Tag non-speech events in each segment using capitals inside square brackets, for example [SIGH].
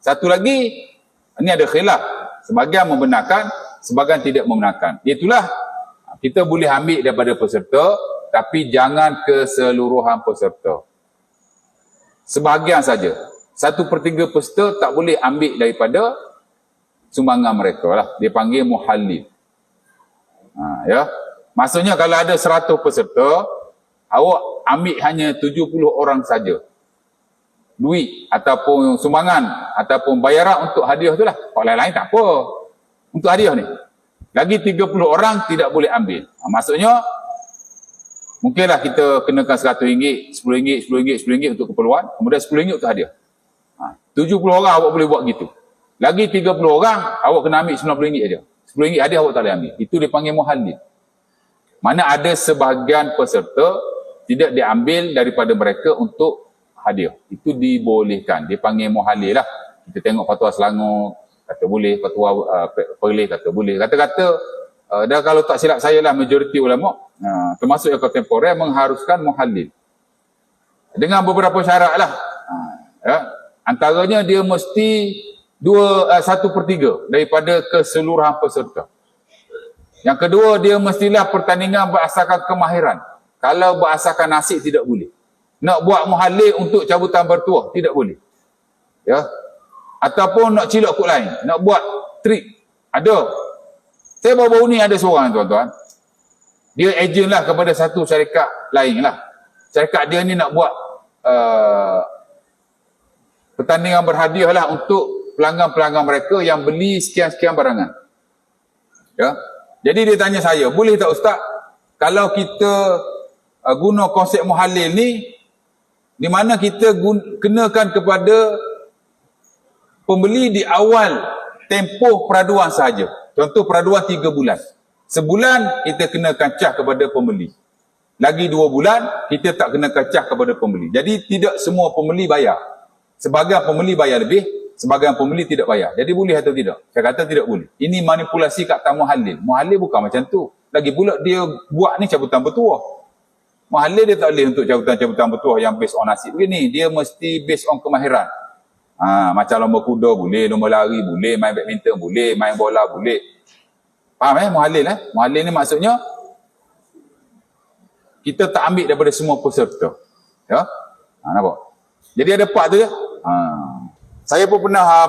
Satu lagi, ini ada khilaf. Sebagian membenarkan, sebagian tidak membenarkan. Itulah kita boleh ambil daripada peserta, tapi jangan keseluruhan peserta. Sebahagian saja. Satu per tiga peserta tak boleh ambil daripada sumbangan mereka lah. Dia panggil muhallil. Ha, ya. Maksudnya kalau ada 100 peserta, awak ambil hanya 70 orang saja. Duit ataupun sumbangan ataupun bayaran untuk hadiah tu lah. Orang lain-lain tak apa. Untuk hadiah ni. Lagi 30 orang tidak boleh ambil. Ha, maksudnya, mungkinlah kita kenakan RM100, RM10, RM10, RM10 untuk keperluan. Kemudian RM10 untuk hadiah. Ha, 70 orang awak boleh buat gitu. Lagi 30 orang, awak kena ambil RM90 saja. RM10 hadiah awak tak boleh ambil. Itu dipanggil muhallil. Mana ada sebahagian peserta tidak diambil daripada mereka untuk hadiah. Itu dibolehkan. Dia panggil muhalil lah. Kita tengok fatwa Selangor, kata boleh. Fatwa uh, Perlis kata boleh. Kata-kata, uh, dah kalau tak silap saya lah, majoriti ulama, uh, termasuk yang kontemporer, mengharuskan muhalil. Dengan beberapa syarat lah. Uh, ya. Antaranya dia mesti dua, uh, satu per tiga daripada keseluruhan peserta. Yang kedua, dia mestilah pertandingan berdasarkan kemahiran. Kalau berdasarkan nasib, tidak boleh. Nak buat muhalil untuk cabutan bertuah, tidak boleh. Ya. Ataupun nak cilok kut lain. Nak buat trik. Ada. Saya baru-baru ni ada seorang tuan-tuan. Dia ejen lah kepada satu syarikat lain lah. Syarikat dia ni nak buat uh, pertandingan berhadiah lah untuk pelanggan-pelanggan mereka yang beli sekian-sekian barangan. Ya. Jadi dia tanya saya, boleh tak ustaz kalau kita uh, guna konsep muhalil ni di mana kita gun- kenakan kepada pembeli di awal tempoh peraduan sahaja. Contoh peraduan tiga bulan. Sebulan kita kenakan cah kepada pembeli. Lagi dua bulan kita tak kenakan cah kepada pembeli. Jadi tidak semua pembeli bayar. Sebagian pembeli bayar lebih, sebagian pembeli tidak bayar. Jadi boleh atau tidak? Saya kata tidak boleh. Ini manipulasi kat tamu halil. Muhalil bukan macam tu. Lagi pula dia buat ni cabutan bertuah. Muhalil dia tak boleh untuk cabutan-cabutan bertuah yang based on nasib begini. Dia mesti based on kemahiran. Ha, macam lomba kuda boleh, lomba lari boleh, main badminton boleh, main bola boleh. Faham eh muhalil eh? Muhalil ni maksudnya kita tak ambil daripada semua peserta. Ya? Ha, nampak? Jadi ada part tu je. Ha. Saya pun pernah ha,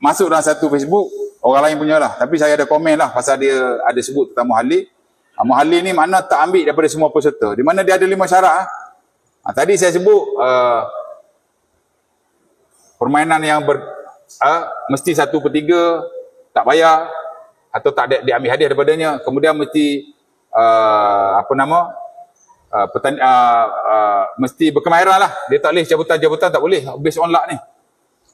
masuk dalam satu Facebook, orang lain punya lah. Tapi saya ada komen lah pasal dia ada sebut tentang muhalil. Ha, ni mana tak ambil daripada semua peserta. Di mana dia ada lima syarat. Ha? Tadi saya sebut uh, permainan yang ber, uh, mesti satu per tiga tak bayar atau tak diambil hadiah daripadanya. Kemudian mesti uh, apa nama uh, petan, uh, uh, mesti berkemahiran lah. Dia tak boleh cabutan-cabutan tak boleh based on luck ni.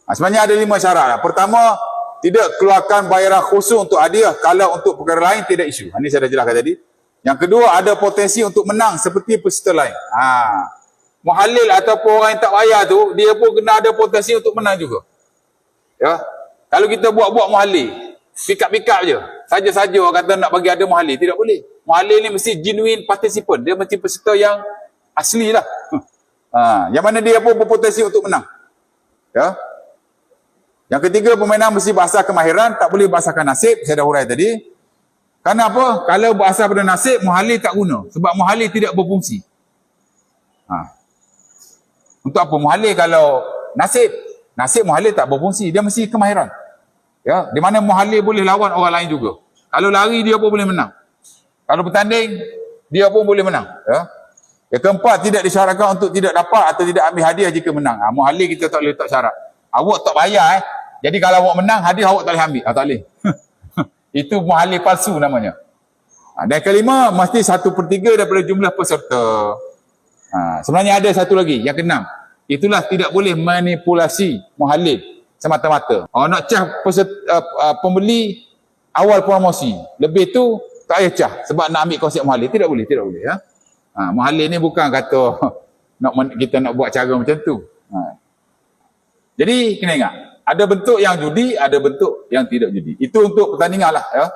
Ha, sebenarnya ada lima syarat lah. Pertama, tidak keluarkan bayaran khusus untuk hadiah kalau untuk perkara lain tidak isu. Ini saya dah jelaskan tadi. Yang kedua, ada potensi untuk menang seperti peserta lain. Ha. Muhalil ataupun orang yang tak bayar tu, dia pun kena ada potensi untuk menang juga. Ya. Kalau kita buat-buat muhalil, pikap-pikap je. Saja-saja orang kata nak bagi ada muhalil, tidak boleh. Muhalil ni mesti genuine participant. Dia mesti peserta yang asli lah. Ha. Yang mana dia pun berpotensi untuk menang. Ya. Yang ketiga, permainan mesti bahasa kemahiran, tak boleh berdasarkan nasib, saya dah hurai tadi. Kerana apa? Kalau berasal pada nasib, muhalil tak guna. Sebab muhalil tidak berfungsi. Ha. Untuk apa? Muhalil kalau nasib, nasib muhalil tak berfungsi. Dia mesti kemahiran. Ya, di mana muhalil boleh lawan orang lain juga. Kalau lari, dia pun boleh menang. Kalau bertanding, dia pun boleh menang. Ya. Yang keempat, tidak disyaratkan untuk tidak dapat atau tidak ambil hadiah jika menang. Ha, muhalil kita tak boleh letak syarat. Awak tak bayar eh. Jadi kalau awak menang, hadiah awak tak boleh ambil. Ha, tak boleh. Itu muhalil palsu namanya. Ha, dan kelima, mesti satu per tiga daripada jumlah peserta. Ha, sebenarnya ada satu lagi, yang keenam. Itulah tidak boleh manipulasi muhalil semata-mata. Orang nak cah peserta, uh, uh, pembeli awal promosi. Lebih tu tak payah cah sebab nak ambil konsep muhalil. Tidak boleh, tidak boleh. Ya? Ha, muhalil ni bukan kata [LAUGHS] nak kita nak buat cara macam tu. Ha. Jadi kena ingat, ada bentuk yang judi, ada bentuk yang tidak judi. Itu untuk pertandingan lah. Ya?